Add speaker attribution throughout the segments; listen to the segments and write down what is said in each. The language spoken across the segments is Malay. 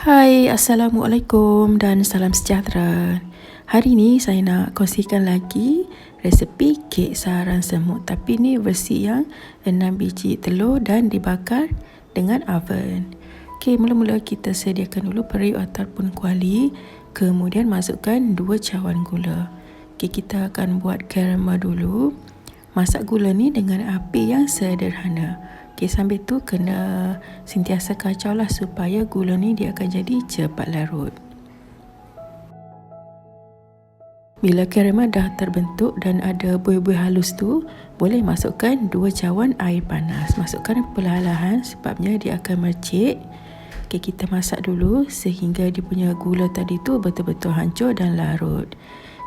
Speaker 1: Hai, Assalamualaikum dan salam sejahtera. Hari ni saya nak kongsikan lagi resepi kek sarang semut tapi ni versi yang 6 biji telur dan dibakar dengan oven. Okey, mula-mula kita sediakan dulu periuk ataupun kuali, kemudian masukkan 2 cawan gula. Okey, kita akan buat karamel dulu. Masak gula ni dengan api yang sederhana. Okay, sambil tu kena sentiasa kacau lah supaya gula ni dia akan jadi cepat larut. Bila karamel dah terbentuk dan ada buih-buih halus tu, boleh masukkan dua cawan air panas. Masukkan perlahan-lahan sebabnya dia akan mercik. Okay, kita masak dulu sehingga dia punya gula tadi tu betul-betul hancur dan larut.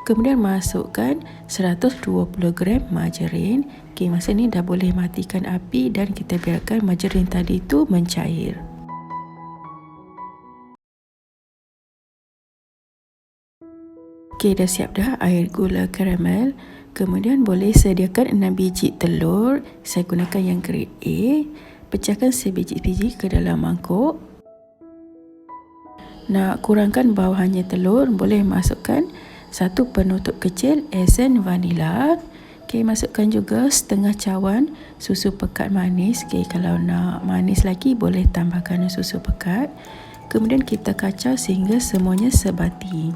Speaker 1: Kemudian masukkan 120 gram margarin. Okey, masa ni dah boleh matikan api dan kita biarkan margarin tadi tu mencair. Okey, dah siap dah air gula karamel. Kemudian boleh sediakan 6 biji telur. Saya gunakan yang grade A. Pecahkan sebiji-biji ke dalam mangkuk. Nak kurangkan bawahannya telur, boleh masukkan satu penutup kecil esen vanila. Okay, masukkan juga setengah cawan susu pekat manis. Okay, kalau nak manis lagi boleh tambahkan susu pekat. Kemudian kita kacau sehingga semuanya sebati.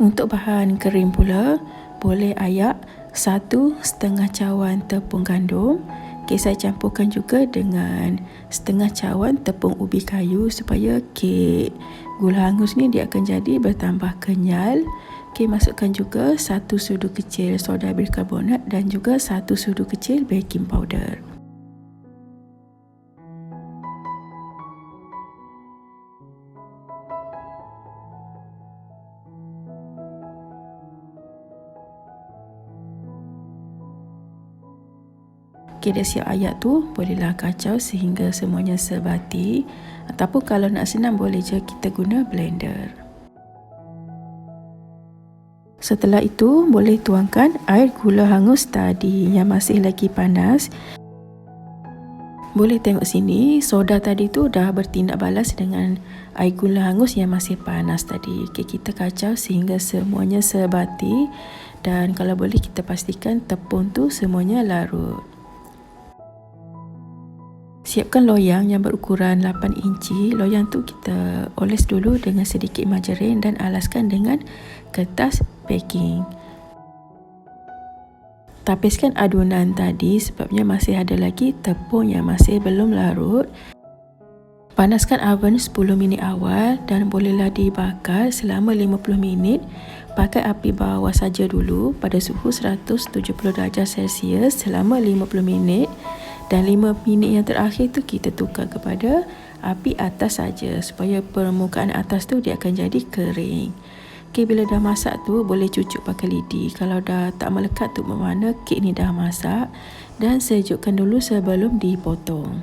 Speaker 1: Untuk bahan krim pula, boleh ayak satu setengah cawan tepung gandum. Okay, saya campurkan juga dengan setengah cawan tepung ubi kayu supaya kek gula hangus ni dia akan jadi bertambah kenyal. Okey, masukkan juga satu sudu kecil soda bikarbonat dan juga satu sudu kecil baking powder. Dah siap ayak tu, bolehlah kacau sehingga semuanya sebati. Ataupun kalau nak senang, boleh je kita guna blender. Setelah itu, boleh tuangkan air gula hangus tadi yang masih lagi panas. Boleh tengok sini, soda tadi tu dah bertindak balas dengan air gula hangus yang masih panas tadi. Okay, kita kacau sehingga semuanya sebati. Dan kalau boleh kita pastikan tepung tu semuanya larut. Siapkan loyang yang berukuran 8 inci. Loyang tu kita oles dulu dengan sedikit margarin dan alaskan dengan kertas baking. Tapiskan adunan tadi sebabnya masih ada lagi tepung yang masih belum larut. Panaskan oven 10 minit awal dan bolehlah dibakar selama 50 minit. Pakai api bawah saja dulu pada suhu 170 darjah Celsius selama 50 minit dan 5 minit yang terakhir tu kita tukar kepada api atas saja supaya permukaan atas tu dia akan jadi kering. Okey bila dah masak tu boleh cucuk pakai lidi. Kalau dah tak melekat tu bermakna kek ni dah masak dan sejukkan dulu sebelum dipotong.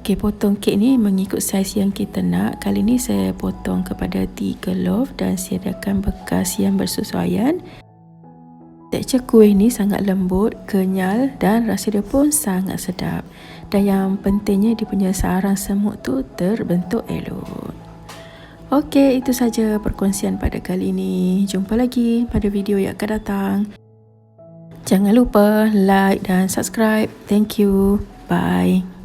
Speaker 1: Okey potong kek ni mengikut saiz yang kita nak. Kali ni saya potong kepada 3 loaf dan sediakan bekas yang bersesuaian. Tekstur kuih ni sangat lembut, kenyal dan rasa dia pun sangat sedap. Dan yang pentingnya dia punya sarang semut tu terbentuk elok. Okey, itu saja perkongsian pada kali ini. Jumpa lagi pada video yang akan datang. Jangan lupa like dan subscribe. Thank you. Bye.